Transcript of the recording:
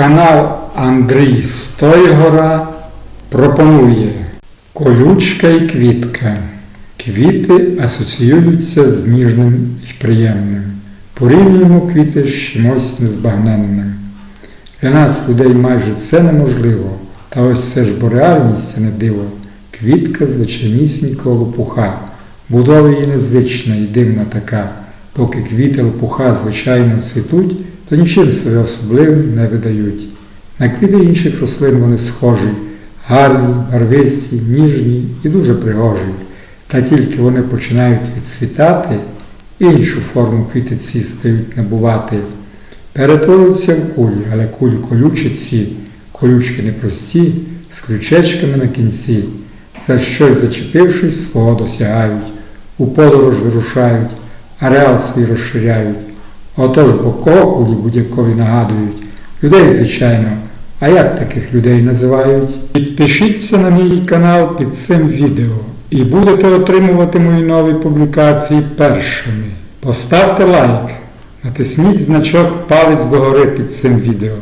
Канал Андрій Стойгора пропонує колючка і квітка. Квіти асоціюються з ніжним і приємним. Порівнюємо квіти з чимось незбагненним. Для нас, людей, майже це неможливо. Та ось це ж бо реальність це не диво. Квітка звичайнісінького лопуха. Будова її незвична і дивна така. Поки квіти лопуха звичайно цвітуть, то нічим себе особливим не видають. На квіти інших рослин вони схожі, гарні, барвисті, ніжні і дуже пригожі. Та тільки вони починають відцвітати, іншу форму квіти ці стають набувати. Перетворюються в кулі, але кулі колючі ці, колючки непрості, з крючечками на кінці. За щось зачепившись, свого досягають, у подорож вирушають, ареал свій розширяють. Отож бо кого кулі будь-якові нагадують, людей, звичайно, а як таких людей називають? Підпишіться на мій канал під цим відео і будете отримувати мої нові публікації першими. Поставте лайк, натисніть значок палець догори під цим відео.